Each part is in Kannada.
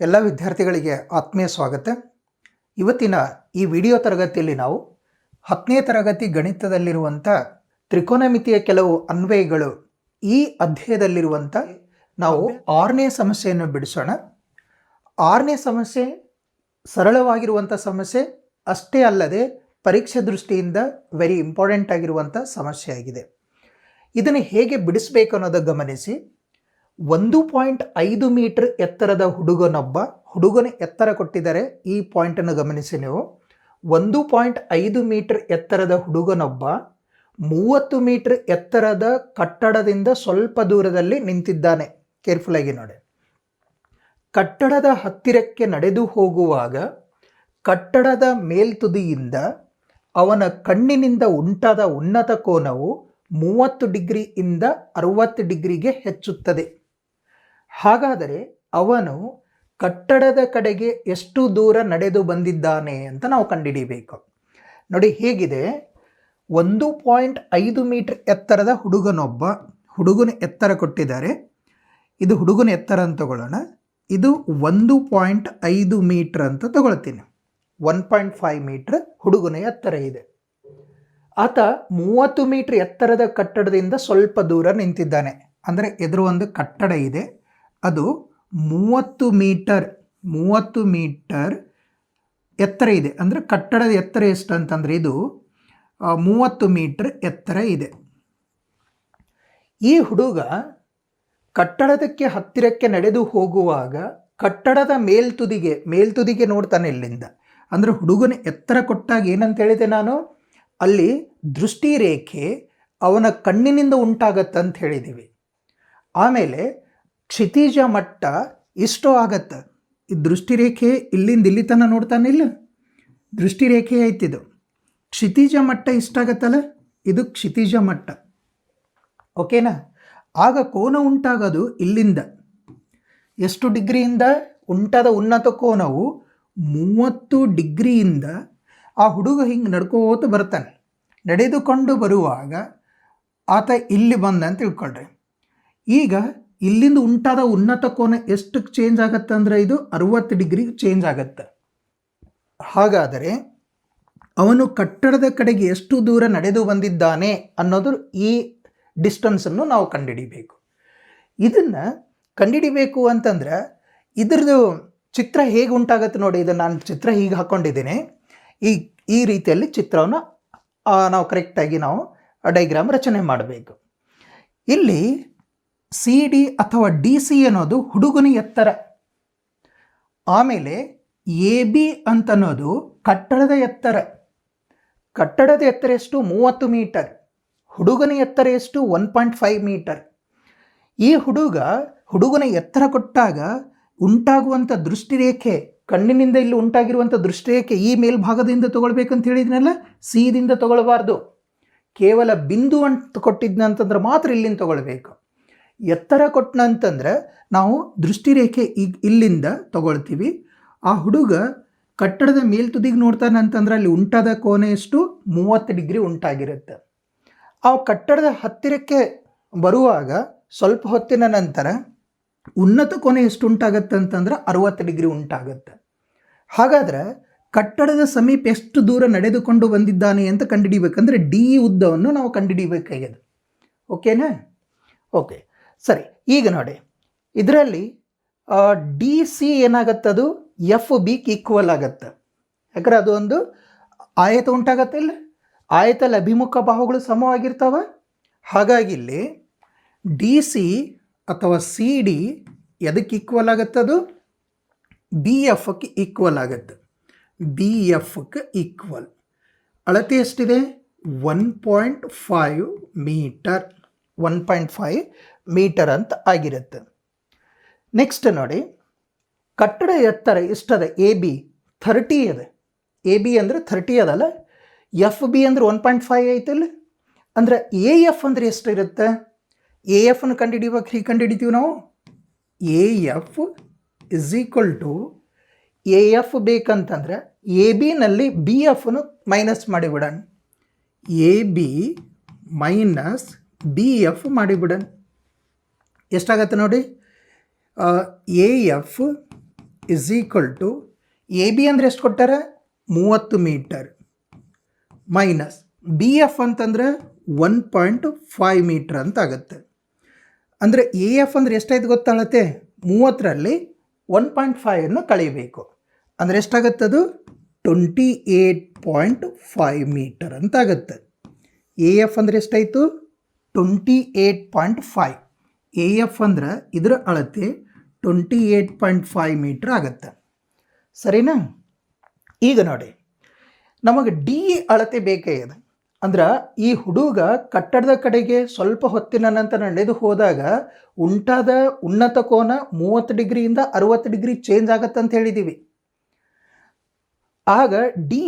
ಎಲ್ಲ ವಿದ್ಯಾರ್ಥಿಗಳಿಗೆ ಆತ್ಮೀಯ ಸ್ವಾಗತ. ಇವತ್ತಿನ ಈ ವಿಡಿಯೋ ತರಗತಿಯಲ್ಲಿ ನಾವು ಹತ್ತನೇ ತರಗತಿ ಗಣಿತದಲ್ಲಿರುವಂಥ ತ್ರಿಕೋನಮಿತಿಯ ಕೆಲವು ಅನ್ವಯಗಳು ಈ ಅಧ್ಯಾಯದಲ್ಲಿರುವಂಥ ನಾವು ಆರನೇ ಸಮಸ್ಯೆಯನ್ನು ಬಿಡಿಸೋಣ. ಆರನೇ ಸಮಸ್ಯೆ ಸರಳವಾಗಿರುವಂಥ ಸಮಸ್ಯೆ, ಅಷ್ಟೇ ಅಲ್ಲದೆ ಪರೀಕ್ಷೆ ದೃಷ್ಟಿಯಿಂದ ವೆರಿ ಇಂಪಾರ್ಟೆಂಟ್ ಆಗಿರುವಂಥ ಸಮಸ್ಯೆ ಆಗಿದೆ ಇದನ್ನು ಹೇಗೆ ಬಿಡಿಸಬೇಕು ಅನ್ನೋದು ಗಮನಿಸಿ. ಒಂದು ಪಾಯಿಂಟ್ ಐದು ಮೀಟರ್ ಎತ್ತರದ ಹುಡುಗನೊಬ್ಬ ಹುಡುಗನ ಎತ್ತರ ಕೊಟ್ಟಿದ್ದಾರೆ. ಈ ಪಾಯಿಂಟನ್ನು ಗಮನಿಸಿ ನೀವು. ಒಂದು ಪಾಯಿಂಟ್ ಐದು ಮೀಟರ್ ಎತ್ತರದ ಹುಡುಗನೊಬ್ಬ ಮೂವತ್ತು ಮೀಟರ್ ಎತ್ತರದ ಕಟ್ಟಡದಿಂದ ಸ್ವಲ್ಪ ದೂರದಲ್ಲಿ ನಿಂತಿದ್ದಾನೆ. ಕೇರ್ಫುಲ್ ಆಗಿ ನೋಡಿ. ಕಟ್ಟಡದ ಹತ್ತಿರಕ್ಕೆ ನಡೆದು ಹೋಗುವಾಗ ಕಟ್ಟಡದ ಮೇಲ್ತುದಿಯಿಂದ ಅವನ ಕಣ್ಣಿನಿಂದ ಉಂಟಾದ ಉನ್ನತ ಕೋನವು ಮೂವತ್ತು ಡಿಗ್ರಿಯಿಂದ ಅರುವತ್ತು ಡಿಗ್ರಿಗೆ ಹೆಚ್ಚುತ್ತದೆ. ಹಾಗಾದರೆ ಅವನು ಕಟ್ಟಡದ ಕಡೆಗೆ ಎಷ್ಟು ದೂರ ನಡೆದು ಬಂದಿದ್ದಾನೆ ಅಂತ ನಾವು ಕಂಡುಹಿಡಿಯಬೇಕು. ನೋಡಿ ಹೇಗಿದೆ, ಒಂದು ಪಾಯಿಂಟ್ ಐದು ಮೀಟರ್ ಎತ್ತರದ ಹುಡುಗನೊಬ್ಬ ಹುಡುಗನ ಎತ್ತರ ಕೊಟ್ಟಿದ್ದಾರೆ. ಇದು ಹುಡುಗನ ಎತ್ತರ ಅಂತ ತಗೊಳ್ಳೋಣ. ಇದು ಒಂದು ಪಾಯಿಂಟ್ ಐದು ಮೀಟ್ರ್ ಅಂತ ತಗೊಳ್ತೀನಿ. ಒನ್ ಪಾಯಿಂಟ್ ಫೈವ್ ಮೀಟ್ರ್ ಹುಡುಗನ ಎತ್ತರ ಇದೆ. ಆತ ಮೂವತ್ತು ಮೀಟ್ರ್ ಎತ್ತರದ ಕಟ್ಟಡದಿಂದ ಸ್ವಲ್ಪ ದೂರ ನಿಂತಿದ್ದಾನೆ. ಅಂದರೆ ಎದುರು ಒಂದು ಕಟ್ಟಡ ಇದೆ. ಅದು ಮೂವತ್ತು ಮೀಟರ್ ಮೂವತ್ತು ಮೀಟರ್ ಎತ್ತರ ಇದೆ. ಅಂದರೆ ಕಟ್ಟಡದ ಎತ್ತರ ಎಷ್ಟು ಅಂತಂದರೆ ಇದು ಮೂವತ್ತು ಮೀಟರ್ ಎತ್ತರ ಇದೆ. ಈ ಹುಡುಗ ಕಟ್ಟಡದಕ್ಕೆ ಹತ್ತಿರಕ್ಕೆ ನಡೆದು ಹೋಗುವಾಗ ಕಟ್ಟಡದ ಮೇಲ್ತುದಿಗೆ ಮೇಲ್ತುದಿಗೆ ನೋಡ್ತಾನೆ ಇಲ್ಲಿಂದ. ಅಂದರೆ ಹುಡುಗನ ಎತ್ತರ ಕೊಟ್ಟಾಗ ಏನಂತ ಹೇಳಿದೆ ನಾನು? ಅಲ್ಲಿ ದೃಷ್ಟಿ ರೇಖೆ ಅವನ ಕಣ್ಣಿನಿಂದ ಉಂಟಾಗತ್ತಂತ ಹೇಳಿದ್ದೀವಿ ಆಮೇಲೆ ಕ್ಷಿತಿಜ ಮಟ್ಟ ಎಷ್ಟೋ ಆಗತ್ತೆ. ಈ ದೃಷ್ಟಿರೇಖೆ ಇಲ್ಲಿಂದ ಇಲ್ಲಿ ತನಕ ನೋಡ್ತಾನಿಲ್ಲ ದೃಷ್ಟಿರೇಖೆ ಐತಿದು ಕ್ಷಿತಿಜ ಮಟ್ಟ ಇಷ್ಟಾಗತ್ತಲ್ಲ ಇದು ಕ್ಷಿತಿಜ ಮಟ್ಟ. ಓಕೆನಾ? ಆಗ ಕೋನ ಉಂಟಾಗೋದು ಇಲ್ಲಿಂದ. ಎಷ್ಟು ಡಿಗ್ರಿಯಿಂದ? ಉಂಟಾದ ಉನ್ನತ ಕೋನವು ಮೂವತ್ತು ಡಿಗ್ರಿಯಿಂದ ಆ ಹುಡುಗ ಹಿಂಗೆ ನಡ್ಕೋತ ಬರ್ತಾನೆ. ನಡೆದುಕೊಂಡು ಬರುವಾಗ ಆತ ಇಲ್ಲಿ ಬಂದ ಅಂತ ತಿಳ್ಕೊಳ್ರಿ. ಈಗ ಇಲ್ಲಿಂದ ಉಂಟಾದ ಉನ್ನತ ಕೋನ ಎಷ್ಟು ಚೇಂಜ್ ಆಗತ್ತೆ ಅಂದರೆ ಇದು ಅರುವತ್ತು ಡಿಗ್ರಿ ಚೇಂಜ್ ಆಗತ್ತೆ. ಹಾಗಾದರೆ ಅವನು ಕಟ್ಟಡದ ಕಡೆಗೆ ಎಷ್ಟು ದೂರ ನಡೆದು ಬಂದಿದ್ದಾನೆ ಅನ್ನೋದು ಈ ಡಿಸ್ಟನ್ಸನ್ನು ನಾವು ಕಂಡುಹಿಡಿಬೇಕು. ಇದನ್ನು ಕಂಡುಹಿಡಿಬೇಕು ಅಂತಂದ್ರೆ ಇದ್ರದ್ದು ಚಿತ್ರ ಹೇಗೆ ಉಂಟಾಗತ್ತೆ ನೋಡಿ, ಇದನ್ನು ನಾನು ಚಿತ್ರ ಹೀಗೆ ಹಾಕ್ಕೊಂಡಿದ್ದೀನಿ ಈ ಈ ರೀತಿಯಲ್ಲಿ ಚಿತ್ರವನ್ನು ನಾವು ಕರೆಕ್ಟಾಗಿ ನಾವು ಡೈಗ್ರಾಮ್ ರಚನೆ ಮಾಡಬೇಕು. ಇಲ್ಲಿ ಸಿ ಡಿ ಅಥವಾ ಡಿ ಸಿ ಅನ್ನೋದು ಹುಡುಗನ ಎತ್ತರ. ಆಮೇಲೆ ಎ ಬಿ ಅಂತನ್ನೋದು ಕಟ್ಟಡದ ಎತ್ತರ. ಕಟ್ಟಡದ ಎತ್ತರ ಎಷ್ಟು? ಮೂವತ್ತು ಮೀಟರ್. ಹುಡುಗನ ಎತ್ತರ ಎಷ್ಟು? One point five metre. ಈ ಹುಡುಗ ಹುಡುಗನ ಎತ್ತರ ಕೊಟ್ಟಾಗ ಉಂಟಾಗುವಂಥ ದೃಷ್ಟಿರೇಖೆ, ಕಣ್ಣಿನಿಂದ ಇಲ್ಲಿ ಉಂಟಾಗಿರುವಂಥ ದೃಷ್ಟಿರೇಖೆ ಈ ಮೇಲ್ಭಾಗದಿಂದ ತೊಗೊಳ್ಬೇಕಂತ ಹೇಳಿದ್ನಲ್ಲ? ಸಿದಿಂದ ತೊಗೊಳ್ಬಾರ್ದು. ಕೇವಲ ಬಿಂದು ಅಂತ ಕೊಟ್ಟಿದ್ನ ಅಂತಂದ್ರೆ ಮಾತ್ರ ಇಲ್ಲಿಂದ ತಗೊಳ್ಬೇಕು. ಎತ್ತರ ಕೊಟ್ಟನಂತಂದ್ರೆ ನಾವು ದೃಷ್ಟಿರೇಖೆ ಈಗ ಇಲ್ಲಿಂದ ತಗೊಳ್ತೀವಿ. ಆ ಹುಡುಗ ಕಟ್ಟಡದ ಮೇಲ್ತುದಿಗೆ ನೋಡ್ತಾನೆ ಅಂತಂದ್ರೆ ಅಲ್ಲಿ ಉಂಟಾದ ಕೋನ ಎಷ್ಟು? ಮೂವತ್ತು ಡಿಗ್ರಿ ಉಂಟಾಗಿರುತ್ತೆ. ಆ ಕಟ್ಟಡದ ಹತ್ತಿರಕ್ಕೆ ಬರುವಾಗ ಸ್ವಲ್ಪ ಹೊತ್ತಿನ ನಂತರ ಉನ್ನತ ಕೋನ ಎಷ್ಟು ಉಂಟಾಗತ್ತೆ ಅಂತಂದ್ರೆ ಅರುವತ್ತು ಡಿಗ್ರಿ ಉಂಟಾಗತ್ತೆ. ಹಾಗಾದ್ರೆ ಕಟ್ಟಡದ ಸಮೀಪ ಎಷ್ಟು ದೂರ ನಡೆದುಕೊಂಡು ಬಂದಿದ್ದಾನೆ ಅಂತ ಕಂಡುಹಿಡಿಬೇಕಂದ್ರೆ ಡಿ ಉದ್ದವನ್ನು ನಾವು ಕಂಡುಹಿಡಿಬೇಕಾಗ್ಯದ. ಓಕೆನಾ? ಓಕೆ. ಸರಿ, ಈಗ ನೋಡಿ. ಇದರಲ್ಲಿ ಡಿ ಸಿ ಅದು? ಎಫ್ ಬಿಗೆ ಈಕ್ವಲ್ ಆಗತ್ತೆ. ಯಾಕಂದ್ರೆ ಅದು ಒಂದು ಆಯತ ಉಂಟಾಗತ್ತೆ ಇಲ್ಲ ಆಯತಲ್ಲಿ ಅಭಿಮುಖ ಬಾಹುಗಳು ಸಮವಾಗಿರ್ತಾವ. ಹಾಗಾಗಿ ಇಲ್ಲಿ ಡಿ ಸಿ ಅಥವಾ ಸಿ ಡಿ ಎದಕ್ಕೆ ಈಕ್ವಲ್ ಆಗತ್ತದು ಬಿ ಎಫ್ಗೆ ಈಕ್ವಲ್ ಆಗುತ್ತೆ. ಬಿ ಎಫ್ಗೆ ಈಕ್ವಲ್ ಅಳತೆ ಎಷ್ಟಿದೆ? One point five metre one point five metre ಅಂತ ಆಗಿರುತ್ತೆ. ನೆಕ್ಸ್ಟ್ ನೋಡಿ, ಕಟ್ಟಡ ಎತ್ತರ ಇಷ್ಟದ ಎ ಬಿ ಥರ್ಟಿ ಇದೆ. ಎ ಬಿ ಅಂದರೆ ಥರ್ಟಿ ಅದಲ್ಲ. ಎಫ್ ಬಿ ಅಂದ್ರೆ ಒನ್ ಪಾಯಿಂಟ್ ಫೈವ್ ಐತಲ್ಲ ಅಂದ್ರೆ ಎ ಎಫ್ ಅಂದರೆ ಎಷ್ಟು ಇರುತ್ತೆ ಎ ಎಫ್ನ ಕಂಡುಹಿಡಿಯುವಾಗ ಹೀಗೆ ಕಂಡುಹಿಡಿತೀವಿ ನಾವು. A F is equal to A F ಬೇಕಂತಂದ್ರೆ A ಬಿನಲ್ಲಿ ಬಿ ಎಫ್ನು ಮೈನಸ್ ಮಾಡಿಬಿಡೋಣ. A B minus B F ಮಾಡಿಬಿಡೋಣ. ಎಷ್ಟಾಗತ್ತೆ ನೋಡಿ? A F is equal to A B ಅಂದರೆ ಎಷ್ಟು ಕೊಟ್ಟಾರೆ? ಮೂವತ್ತು ಮೀಟರ್. ಮೈನಸ್ ಬಿ ಎಫ್ ಅಂತಂದ್ರೆ ಒನ್ ಪಾಯಿಂಟ್ ಫೈವ್ ಮೀಟ್ರ್ ಅಂತ ಆಗುತ್ತೆ. ಅಂದರೆ ಎ ಎಫ್ ಅಂದರೆ ಎಷ್ಟಾಯ್ತು ಗೊತ್ತಾಳತ್ತೆ ಮೂವತ್ತರಲ್ಲಿ ಒನ್ ಪಾಯಿಂಟ್ ಫೈವನ್ನು ಕಳೀಬೇಕು ಅಂದರೆ ಎಷ್ಟಾಗತ್ತದು twenty eight point five metre ಅಂತ ಆಗುತ್ತೆ. ಎ ಎಫ್ ಅಂದರೆ ಎಷ್ಟಾಯಿತು? Twenty eight point five A F ಅಂದ್ರೆ ಇದರ ಅಳತೆ twenty eight point five metre ಆಗುತ್ತೆ. ಸರಿನಾ? ಈಗ ನೋಡಿ. ನಮಗೆ ಡಿ ಅಳತೆ ಬೇಕೇ ಇದೆ ಅಂದ್ರೆ ಈ ಹುಡುಗ ಕಟ್ಟಡದ ಕಡೆಗೆ ಸ್ವಲ್ಪ ಹೊತ್ತಿನ ನಂತರ ನಡೆದು ಹೋದಾಗ ಉಂಟಾದ ಉನ್ನತ ಕೋನ ಮೂವತ್ತು ಡಿಗ್ರಿಯಿಂದ ಅರುವತ್ತು ಡಿಗ್ರಿ ಚೇಂಜ್ ಆಗತ್ತೆ ಅಂತ ಹೇಳಿದ್ದೀವಿ ಆಗ ಡಿ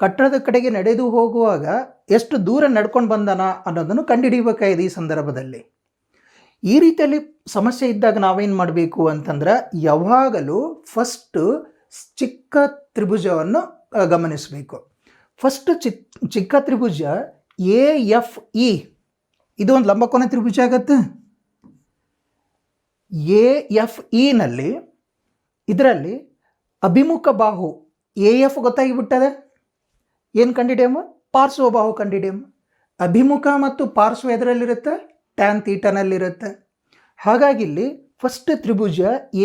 ಕಟ್ಟಡದ ಕಡೆಗೆ ನಡೆದು ಹೋಗುವಾಗ ಎಷ್ಟು ದೂರ ನಡ್ಕೊಂಡು ಬಂದನ ಅನ್ನೋದನ್ನು ಕಂಡುಹಿಡಿಯಬೇಕಾಗಿದೆ ಈ ಸಂದರ್ಭದಲ್ಲಿ. ಈ ರೀತಿಯಲ್ಲಿ ಸಮಸ್ಯೆ ಇದ್ದಾಗ ನಾವೇನು ಮಾಡಬೇಕು ಅಂತಂದ್ರೆ ಯಾವಾಗಲೂ ಫಸ್ಟ್ ಚಿಕ್ಕ ತ್ರಿಭುಜವನ್ನು ಗಮನಿಸಬೇಕು. ಫಸ್ಟ್ ಚಿಕ್, ಚಿಕ್ಕ ತ್ರಿಭುಜ ಎ ಎಫ್ ಇ ಇದು ಒಂದು ಲಂಬಕೋನ ತ್ರಿಭುಜ ಆಗತ್ತೆ? ಎ ಎಫ್ ಇನಲ್ಲಿ ಇದರಲ್ಲಿ ಅಭಿಮುಖ ಬಾಹು ಎ ಎಫ್ ಗೊತ್ತಾಗಿಬಿಟ್ಟದೆ? ಏನು ಕಂಡಿಡಿಯಮ್ಮ ಪಾರ್ಶ್ವ ಬಾಹು ಕಂಡಿಡಿಯಮ್ಮ ಅಭಿಮುಖ ಮತ್ತು ಪಾರ್ಶ್ವ ಎದರಲ್ಲಿರುತ್ತೆ? ಟ್ಯಾನ್ ತೀಟನಲ್ಲಿರುತ್ತೆ ಹಾಗಾಗಿ ಇಲ್ಲಿ ಫಸ್ಟ್ ತ್ರಿಭುಜ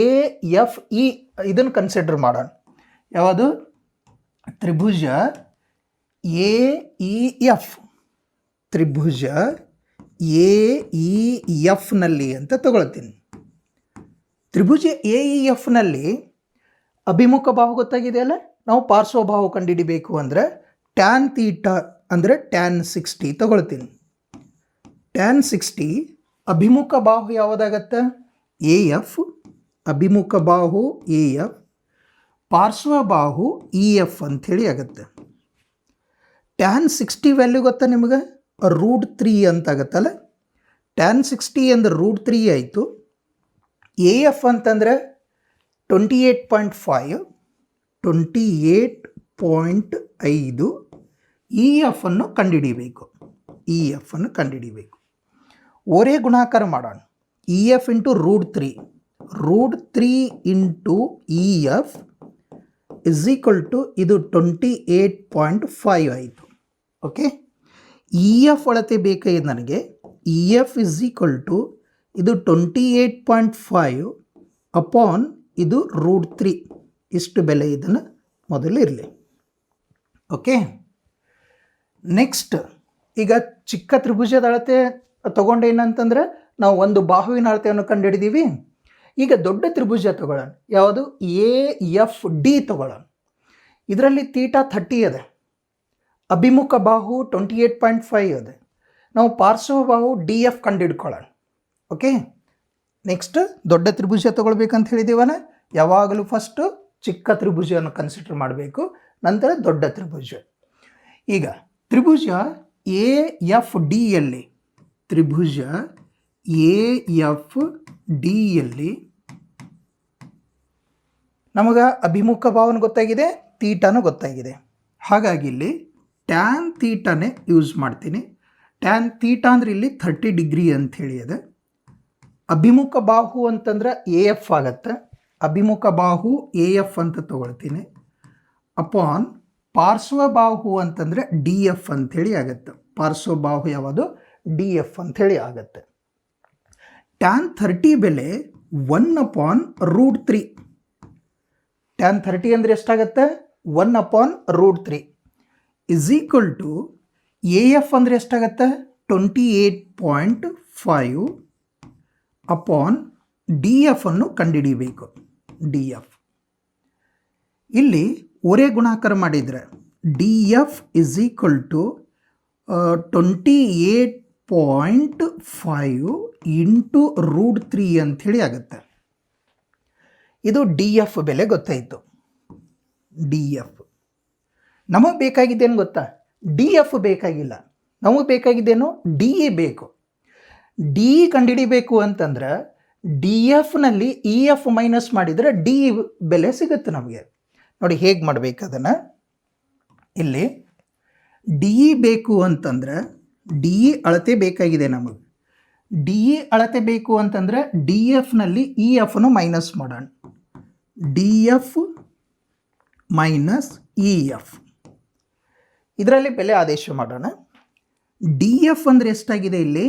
ಎ ಎಫ್ ಇ ಇದನ್ನು ಕನ್ಸಿಡರ್ ಮಾಡೋಣ. ಯಾವುದು? ತ್ರಿಭುಜ ಎ ಇ ಎಫ್ ತ್ರಿಭುಜ ಎ ಇ ಎಫ್ನಲ್ಲಿ ಅಂತ ತಗೊಳ್ತೀನಿ. ತ್ರಿಭುಜ ಎ ಇ ಎಫ್ನಲ್ಲಿ ಅಭಿಮುಖ ಬಾಹು ಗೊತ್ತಾಗಿದೆಯಲ್ಲ? ನಾವು ಪಾರ್ಶ್ವ ಬಾಹು ಕಂಡುಹಿಡಿಬೇಕು ಅಂದರೆ ಟ್ಯಾನ್ ತೀಟ ಅಂದರೆ ಟ್ಯಾನ್ ಸಿಕ್ಸ್ಟಿ ತಗೊಳ್ತೀನಿ. ಟ್ಯಾನ್ ಸಿಕ್ಸ್ಟಿ ಅಭಿಮುಖ ಬಾಹು ಯಾವುದಾಗತ್ತೆ? ಎ ಎಫ್, ಅಭಿಮುಖ ಬಾಹು ಎ ಎಫ್ ಪಾರ್ಶ್ವಬಾಹು ಇ ಎಫ್ ಅಂಥೇಳಿ ಆಗುತ್ತೆ. ಟ್ಯಾನ್ ಸಿಕ್ಸ್ಟಿ ವ್ಯಾಲ್ಯೂ ಗೊತ್ತಾ ನಿಮಗೆ? ರೂಟ್ ತ್ರೀ ಅಂತ ಆಗತ್ತಲ್ಲ? ಟ್ಯಾನ್ ಸಿಕ್ಸ್ಟಿ ಅಂದ್ರೆ ರೂಟ್ ತ್ರೀ ಆಯಿತು. ಎ ಎಫ್ ಅಂತಂದರೆ twenty eight point five twenty eight point ಐದು, ಇ ಎಫನ್ನು ಕಂಡುಹಿಡಿಬೇಕು. ಇ ಎಫನ್ನು ಕಂಡುಹಿಡಿಬೇಕು. ಓರೇ ಗುಣಾಕಾರ ಮಾಡೋಣ. E F into root three root three into E F is equal to ಇದು ಟ್ವೆಂಟಿ ಏಯ್ಟ್ ಪಾಯಿಂಟ್ ಫೈವ್ ಆಯಿತು. ಓಕೆ ಇ ಎಫ್ ಅಳತೆ ಬೇಕಾಗಿದೆ ನನಗೆ E F is equal to ಇದು twenty eight point five upon ಇದು ರೂಟ್ ತ್ರೀ ಇಷ್ಟು ಬೆಲೆ ಇದನ್ನು ಮೊದಲು ಇರಲಿ. ಓಕೆ ನೆಕ್ಸ್ಟ್ ಈಗ ಚಿಕ್ಕ ತ್ರಿಭುಜದ ಅಳತೆ ತಗೊಂಡೇನಂತಂದ್ರೆ ನಾವು ಒಂದು ಬಾಹುವಿನ ಅಳತೆಯನ್ನು ಕಂಡುಹಿಡಿದೀವಿ ಈಗ ದೊಡ್ಡ ತ್ರಿಭುಜ ತಗೊಳ್ಳೋಣ. ಯಾವುದು? ಎ, ಎಫ್, ಡಿ ತಗೊಳ್ಳೋಣ. ಇದರಲ್ಲಿ ತೀಟಾ ಥರ್ಟಿ ಇದೆ. ಅಭಿಮುಖ ಬಾಹು ಟ್ವೆಂಟಿ ಏಯ್ಟ್ ಪಾಯಿಂಟ್ ಫೈವ್ ಇದೆ. ನಾವು ಪಾರ್ಶ್ವ ಬಾಹು ಡಿ, ಎಫ್ ಕಂಡುಹಿಡ್ಕೊಳ್ಳೋಣ ಓಕೆ? ನೆಕ್ಸ್ಟ್ ದೊಡ್ಡ ತ್ರಿಭುಜ ತಗೊಳ್ಬೇಕಂತ ಹೇಳಿದ್ದೀವನ ಯಾವಾಗಲೂ ಫಸ್ಟು ಚಿಕ್ಕ ತ್ರಿಭುಜವನ್ನು ಕನ್ಸಿಡರ್ ಮಾಡಬೇಕು. ನಂತರ ದೊಡ್ಡ ತ್ರಿಭುಜ. ಈಗ ತ್ರಿಭುಜ ಎ, ಎಫ್ ಡಿಯಲ್ಲಿ ತ್ರಿಭುಜ ಎ, ಎಫ್ ಡಿಯಲ್ಲಿ ನಮಗೆ ಅಭಿಮುಖ ಭಾವನ ಗೊತ್ತಾಗಿದೆ ತೀಟಾನು ಗೊತ್ತಾಗಿದೆ. ಹಾಗಾಗಿ ಇಲ್ಲಿ ಟ್ಯಾನ್ ತೀಟನೇ ಯೂಸ್ ಮಾಡ್ತೀನಿ. ಟ್ಯಾನ್ ತೀಟ ಅಂದ್ರೆ ಇಲ್ಲಿ ಥರ್ಟಿ ಡಿಗ್ರಿ ಅಂತ ಹೇಳಿ ಇದೆ ಅಭಿಮುಖ ಬಾಹು ಅಂತಂದ್ರೆ ಎ ಎಫ್ ಆಗತ್ತೆ. ಅಭಿಮುಖ ಬಾಹು ಎ ಎಫ್ ಅಂತ ತಗೊಳ್ತೀನಿ. ಅಪಾನ್ ಪಾರ್ಶ್ವ ಬಾಹು ಅಂತಂದರೆ ಡಿ ಎಫ್ ಅಂಥೇಳಿ ಆಗುತ್ತೆ. ಪಾರ್ಶ್ವ ಬಾಹು ಯಾವುದು? ಡಿ ಎಫ್ ಅಂಥೇಳಿ ಆಗುತ್ತೆ. ಟ್ಯಾನ್ ಥರ್ಟಿ ಬೆಲೆ one upon root three tan thirty ಅಂದರೆ ಎಷ್ಟಾಗತ್ತೆ? One upon root three is equal to A F ಅಂದರೆ ಎಷ್ಟಾಗತ್ತೆ? Twenty eight point five upon D F ಅನ್ನು ಕಂಡುಹಿಡಿಯಬೇಕು ಡಿ ಎಫ್ ಇಲ್ಲಿ ಒರೇ ಗುಣಾಕಾರ ಮಾಡಿದರೆ D F is equal to twenty eight point five into root three ಅಂಥೇಳಿ ಆಗುತ್ತೆ. ಇದು ಡಿ ಎಫ್ ಬೆಲೆ ಗೊತ್ತಾಯಿತು. ಡಿ ಎಫ್ ನಮಗೆ ಬೇಕಾಗಿದ್ದೇನು ಗೊತ್ತಾ? ಡಿ ಎಫ್ ಬೇಕಾಗಿಲ್ಲ. ನಮಗೆ ಬೇಕಾಗಿದ್ದೇನು? ಡಿ ಎ ಬೇಕು. ಡಿ ಕಂಡುಹಿಡಿಬೇಕು ಅಂತಂದ್ರೆ ಡಿ ಎಫ್ನಲ್ಲಿ ಇ ಎಫ್ ಮೈನಸ್ ಮಾಡಿದರೆ ಡಿ ಬೆಲೆ ಸಿಗುತ್ತೆ ನಮಗೆ. ನೋಡಿ ಹೇಗೆ ಮಾಡಬೇಕು ಅದನ್ನು? ಇಲ್ಲಿ ಡಿ ಬೇಕು ಅಂತಂದ್ರೆ ಡಿ ಅಳತೆ ಬೇಕಾಗಿದೆ ನಮಗೆ. ಡಿ ಅಳತೆ ಬೇಕು ಅಂತಂದ್ರೆ ಡಿ ಎಫ್ನಲ್ಲಿ ಇ ಎಫ್ನು ಮೈನಸ್ ಮಾಡೋಣ. D F minus E F. ಇದರಲ್ಲಿ ಬೆಲೆ ಆದೇಶ ಮಾಡೋಣ. ಡಿ ಎಫ್ ಅಂದರೆ ಎಷ್ಟಾಗಿದೆ ಇಲ್ಲಿ?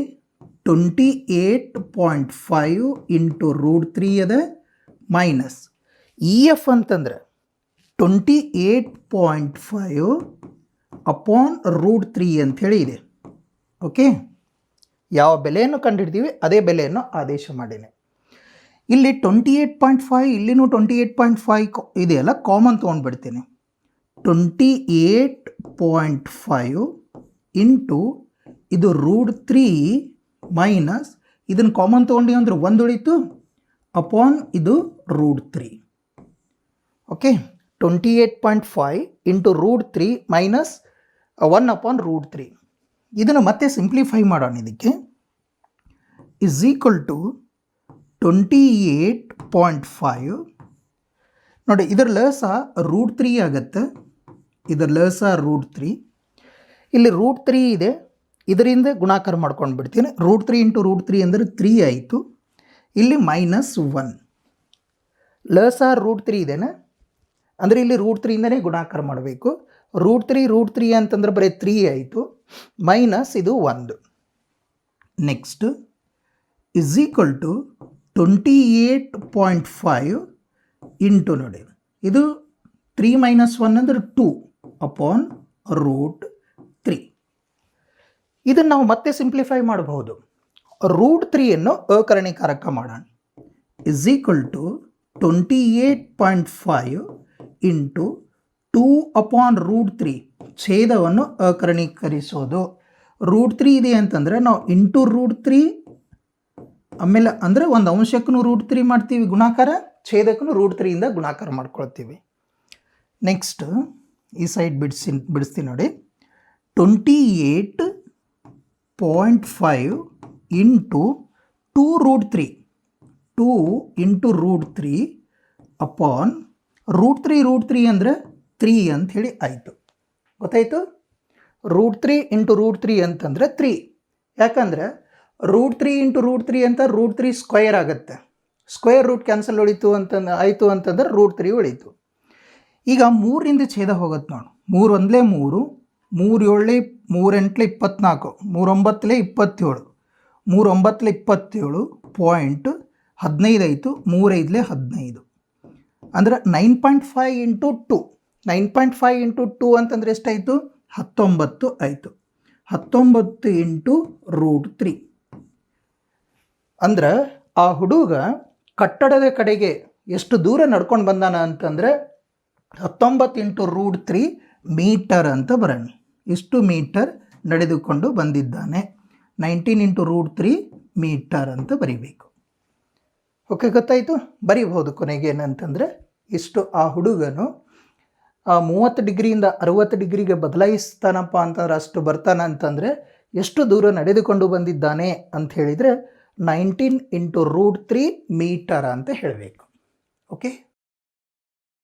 Twenty eight point five into root three ಅದ ಮೈನಸ್. ಇ ಎಫ್ ಅಂತಂದ್ರೆ twenty eight point five upon root three ಅಂಥೇಳಿ ಇದೆ. ಓಕೆ ಯಾವ ಬೆಲೆಯನ್ನು ಕಂಡುಹಿಡ್ತೀವಿ ಅದೇ ಬೆಲೆಯನ್ನು ಆದೇಶ ಮಾಡೀನಿ. ಇಲ್ಲಿ ಟ್ವೆಂಟಿ ಏಟ್ ಪಾಯಿಂಟ್ ಫೈವ್ ಇಲ್ಲಿನೂ ಟ್ವೆಂಟಿ ಏಟ್ ಪಾಯಿಂಟ್ ಫೈವ್ ಇದೆಯಲ್ಲ common ತೊಗೊಂಡ್ಬಿಡ್ತೀನಿ. Twenty eight point five into ಇದು ರೂಡ್ ತ್ರೀ ಮೈನಸ್ ಇದನ್ನು ಕಾಮನ್ ತೊಗೊಂಡು ಅಂದ್ರೆ ಒಂದು ಉಳಿತು ಅಪಾನ್ ಇದು root three okay twenty eight point five into root three minus one upon root three ಇದನ್ನು ಮತ್ತೆ ಸಿಂಪ್ಲಿಫೈ ಮಾಡೋಣ ಇದಕ್ಕೆ. Is equal to twenty eight point five ನೋಡಿ, ಇದರ ಲಸ ರೂಟ್ ತ್ರೀ ಆಗುತ್ತೆ. ಇದರ ಲಸ ರೂಟ್ ತ್ರೀ ಇಲ್ಲಿ ರೂಟ್ ತ್ರೀ ಇದೆ. ಇದರಿಂದ ಗುಣಾಕಾರ ಮಾಡ್ಕೊಂಡು ಬಿಡ್ತೀನಿ. Root three into root three ಅಂದರೆ ತ್ರೀ ಆಯಿತು. ಇಲ್ಲಿ ಮೈನಸ್ ಒನ್ ಲಸ ರೂಟ್ ತ್ರೀ ಇದೆನಾ? ಅಂದರೆ ಇಲ್ಲಿ ರೂಟ್ ತ್ರೀಯಿಂದನೇ ಗುಣಾಕಾರ ಮಾಡಬೇಕು. ರೂಟ್ ತ್ರೀ ರೂಟ್ ತ್ರೀ ಅಂತಂದ್ರೆ ಬರೀ ತ್ರೀ ಆಯಿತು. ಮೈನಸ್ ಇದು ಒಂದು. Next is equal to twenty eight point five into ನೋಡಿ. ಇದು ತ್ರೀ ಮೈನಸ್ ಒನ್ ಅಂದರೆ ಟೂ ಅಪಾನ್ ರೂಟ್ ತ್ರೀ ಇದನ್ನು ನಾವು ಮತ್ತೆ ಸಿಂಪ್ಲಿಫೈ ಮಾಡಬಹುದು. ರೂಟ್ ತ್ರೀಯನ್ನು ಅಕರಣೀಕಾರಕ ಮಾಡೋಣ. Is equal to twenty eight point five into two upon root three ಛೇದವನ್ನು ಅಕರಣೀಕರಿಸೋದು. ರೂಟ್ ತ್ರೀ ಇದೆ ಅಂತಂದರೆ ನಾವು ಇಂಟು ರೂಟ್ ತ್ರೀ, ಆಮೇಲೆ ಅಂದರೆ ಒಂದು ಅಂಶಕ್ಕೂ ರೂಟ್ ತ್ರೀ ಮಾಡ್ತೀವಿ ಗುಣಾಕಾರ, ಛೇದಕ್ಕೂ ರೂಟ್ ತ್ರೀಯಿಂದ ಗುಣಾಕಾರ ಮಾಡ್ಕೊಳ್ತೀವಿ. ನೆಕ್ಸ್ಟ್ ಈ ಸೈಡ್ ಬಿಡಿಸಿ ಬಿಡಿಸ್ತೀನಿ ನೋಡಿ. Twenty eight point five into two root three, two into root three upon root three root three ಅಂದರೆ ತ್ರೀ ಅಂಥೇಳಿ ಆಯಿತು. ಗೊತ್ತಾಯಿತು? Root three into root three ಅಂತಂದರೆ ತ್ರೀ ಯಾಕಂದರೆ root three into root three ಅಂತ ರೂಟ್ ತ್ರೀ ಸ್ಕ್ವಯರ್ ಆಗುತ್ತೆ. ಸ್ಕ್ವೇರ್ ರೂಟ್ ಕ್ಯಾನ್ಸಲ್ ಉಳಿತು ಅಂತಂದು, ಆಯಿತು ಅಂತಂದ್ರೆ ರೂಟ್ ತ್ರೀ ಉಳಿತು ಈಗ ಮೂರಿಂದ ಛೇದ ಹೋಗುತ್ತೆ ನೋಡು. ಮೂರು ಒಂದಲೇ ಮೂರು ಮೂರು ಏಳಲಿ ಮೂರೆಂಟ್ಲೆ ಇಪ್ಪತ್ನಾಲ್ಕು ಮೂರೊಂಬತ್ತಲೇ ಇಪ್ಪತ್ತೇಳು ಮೂರೊಂಬತ್ತಲೆ ಇಪ್ಪತ್ತೇಳು ಪಾಯಿಂಟ್ ಹದಿನೈದು ಆಯಿತು ಮೂರೈದಲೇ ಹದಿನೈದು. ಅಂದರೆ nine point five into two nine point five into two ಅಂತಂದ್ರೆ ಎಷ್ಟಾಯಿತು? ಹತ್ತೊಂಬತ್ತು ಆಯಿತು. ಹತ್ತೊಂಬತ್ತು ಇಂಟು ರೂಟ್ ತ್ರೀ. ಅಂದ್ರೆ ಆ ಹುಡುಗ ಕಟ್ಟಡದ ಕಡೆಗೆ ಎಷ್ಟು ದೂರ ನಡ್ಕೊಂಡು ಬಂದಾನ ಅಂತಂದರೆ ಹತ್ತೊಂಬತ್ತು ಇಂಟು ರೂಟ್ ತ್ರೀ ಮೀಟರ್ ಅಂತ ಬರೋಣ. ಇಷ್ಟು ಮೀಟರ್ ನಡೆದುಕೊಂಡು ಬಂದಿದ್ದಾನೆ. Nineteen into root three metre ಅಂತ ಬರಿಬೇಕು. ಓಕೆ ಗೊತ್ತಾಯಿತು? ಬರಿಬಹುದು ಕೊನೆಗೆ ಏನಂತಂದರೆ ಇಷ್ಟು ಆ ಹುಡುಗನು ಮೂವತ್ತು ಡಿಗ್ರಿಯಿಂದ ಅರುವತ್ತು ಡಿಗ್ರಿಗೆ ಬದಲಾಯಿಸ್ತಾನಪ್ಪ ಅಂತಂದ್ರೆ ಅಷ್ಟು ಬರ್ತಾನ ಅಂತಂದರೆ ಎಷ್ಟು ದೂರ ನಡೆದುಕೊಂಡು ಬಂದಿದ್ದಾನೆ ಅಂತ ಹೇಳಿದರೆ nineteen into root three metre ಅಂತ ಹೇಳಬೇಕು. ಓಕೆ?